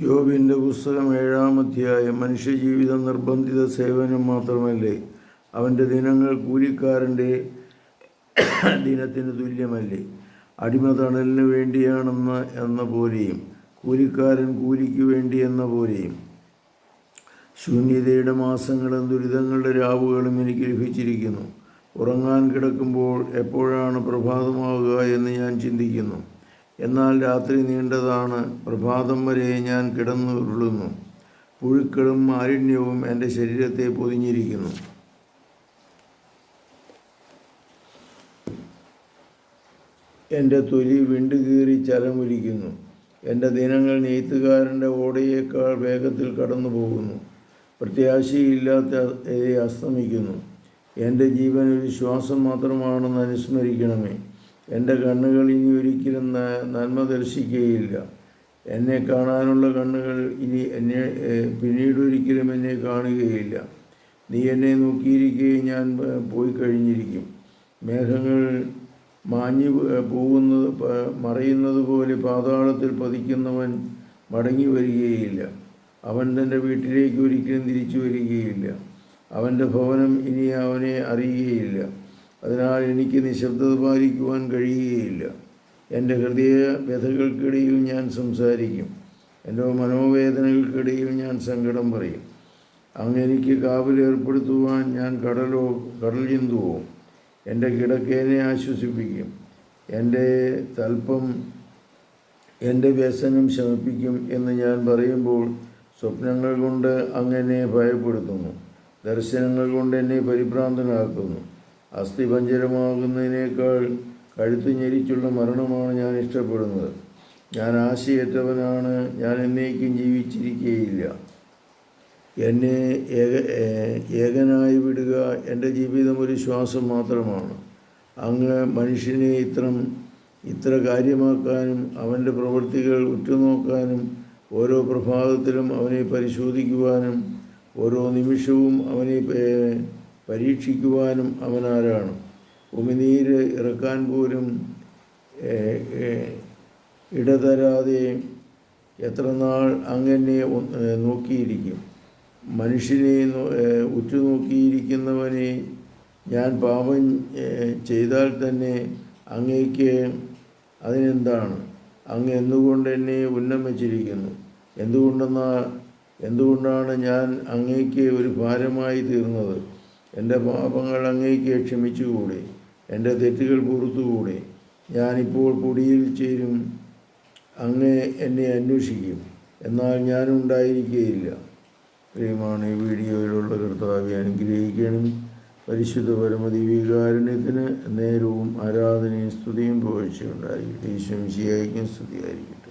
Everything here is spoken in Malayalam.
യോബിന്റെ പുസ്തകം ഏഴാം അധ്യായം മനുഷ്യജീവിതം നിർബന്ധിത സേവനം മാത്രമല്ലേ? അവന്റെ ദിനങ്ങൾ കൂലിക്കാരന്റെ ദിനത്തിന് തുല്യമല്ലേ? അടിമ തണലിന് വേണ്ടിയാണെന്ന് എന്ന പോലെയും കൂലിക്കാരൻ കൂലിക്ക് വേണ്ടി എന്ന പോലെയും. ശൂന്യതയുടെ മാസങ്ങളും ദുരിതങ്ങളുടെ രാവുകളും എനിക്ക് ലഭിച്ചിരിക്കുന്നു. ഉറങ്ങാൻ കിടക്കുമ്പോൾ എപ്പോഴാണ് പ്രഭാതമാവുക എന്ന് ഞാൻ ചിന്തിക്കുന്നു. എന്നാൽ രാത്രി നീണ്ടതാണ്. പ്രഭാതം വരെ ഞാൻ കിടന്നു ഉരുളുന്നു പുഴുക്കളും മാലിന്യവും എന്റെ ശരീരത്തെ പൊതിഞ്ഞിരിക്കുന്നു. എന്റെ തൊലി വിണ്ടുകീറി ചലമൊലിക്കുന്നു എന്റെ ദിനങ്ങൾ നെയ്ത്തുകാരന്റെ ഓടയേക്കാൾ വേഗത്തിൽ കടന്നു പോകുന്നു പ്രത്യാശയില്ലാത്ത അസ്തമിക്കുന്നു. എന്റെ ജീവൻ ഒരു ശ്വാസം മാത്രമാണെന്ന് അനുസ്മരിക്കണമേ. എന്റെ കണ്ണുകൾ ഇനി ഒരിക്കലും നന്മ ദർശിക്കുകയില്ല. എന്നെ കാണാനുള്ള കണ്ണുകൾ ഇനി എന്നെ പിന്നീടൊരിക്കലും എന്നെ കാണുകയില്ല. നീ എന്നെ നോക്കിയിരിക്കുകയും ഞാൻ പോയി കഴിഞ്ഞിരിക്കും. മേഘങ്ങൾ മാഞ്ഞു പോകുന്നത് മറയുന്നത് പോലെ പാതാളത്തിൽ പതിക്കുന്നവൻ മടങ്ങി വരികയില്ല. അവൻ തന്റെ വീട്ടിലേക്ക് ഒരിക്കലും തിരിച്ചു വരികയില്ല. അവന്റെ ഭവനം ഇനി അവനെ അറിയുകയില്ല. അതിനാൽ എനിക്ക് നിശബ്ദത പാലിക്കുവാൻ കഴിയുകയില്ല. എന്റെ ഹൃദയ വ്യഥകൾക്കിടയിൽ ഞാൻ സംസാരിക്കും. എന്റെ മനോവേദനകൾക്കിടയിൽ ഞാൻ സങ്കടം പറയും. അങ്ങ് എനിക്ക് കാവലേർപ്പെടുത്തുവാൻ ഞാൻ കടലോ കടൽ ചിന്തുവോ എന്റെ കിടക്കേനെ ആശ്വസിപ്പിക്കും. എന്റെ തൽപ്പം എന്റെ വ്യസനം ശമിപ്പിക്കും എന്ന് ഞാൻ പറയുമ്പോൾ സ്വപ്നങ്ങൾ കൊണ്ട് അങ്ങനെ ഭയപ്പെടുത്തുന്നു. ദർശനങ്ങൾ കൊണ്ട് എന്നെ പരിഭ്രാന്തനാക്കുന്നു. അസ്ഥിപഞ്ചരമാകുന്നതിനേക്കാൾ കഴുത്ത് ഞെരിച്ചുള്ള മരണമാണ് ഞാൻ ഇഷ്ടപ്പെടുന്നത്. ഞാൻ ആശയറ്റവനാണ്. ഞാൻ എന്നേക്കും ജീവിച്ചിരിക്കുകയില്ല എന്നെ ഏക ഏകനായി വിടുക എന്റെ ജീവിതം ഒരു ശ്വാസം മാത്രമാണ്. അങ്ങ് മനുഷ്യനെ ഇത്രം ഇത്ര കാര്യമാക്കാനും അവന്റെ പ്രവൃത്തികൾ ഉറ്റുനോക്കാനും ഓരോ പ്രഭാതത്തിലും അവനെ പരിശോധിക്കുവാനും ഓരോ നിമിഷവും അവനെ പരീക്ഷിക്കുവാനും അവനാരാണ്. ഉമിനീര് ഇറക്കാൻ പോലും ഇടതരാതെ എത്ര നാൾ അങ്ങനെ നോക്കിയിരിക്കും. മനുഷ്യനെ ഉറ്റുനോക്കിയിരിക്കുന്നവനെ ഞാൻ പാപം ചെയ്താൽ തന്നെ അങ്ങേക്ക് അതിനെന്താണ്? അങ്ങ് എന്തുകൊണ്ട് എന്നെ ഉന്നം വച്ചിരിക്കുന്നു എന്തുകൊണ്ടെന്നാൽ എന്തുകൊണ്ടാണ് ഞാൻ അങ്ങേക്ക് ഒരു ഭാരമായി തീർന്നത്? എന്റെ പാപങ്ങൾ അങ്ങേക്ക് ക്ഷമിച്ചുകൂടെ? എന്റെ തെറ്റുകൾ പുറത്തുകൂടെ? ഞാനിപ്പോൾ പൊടിയിൽ ചേരും. അങ്ങ് എന്നെ അന്വേഷിക്കും. എന്നാൽ ഞാനുണ്ടായിരിക്കുകയില്ല പ്രിയമാണ് ഈ വീഡിയോയിലുള്ള കർത്താവെ അനുഗ്രഹിക്കണം പരിശുദ്ധ പരമദിവികാരുണ്യത്തിന് നേരവും ആരാധനയും സ്തുതിയും പോഴ്ചയുണ്ടായിരിക്കും ഈശ്വംശിയായിരിക്കും സ്തുതിയായിരിക്കും.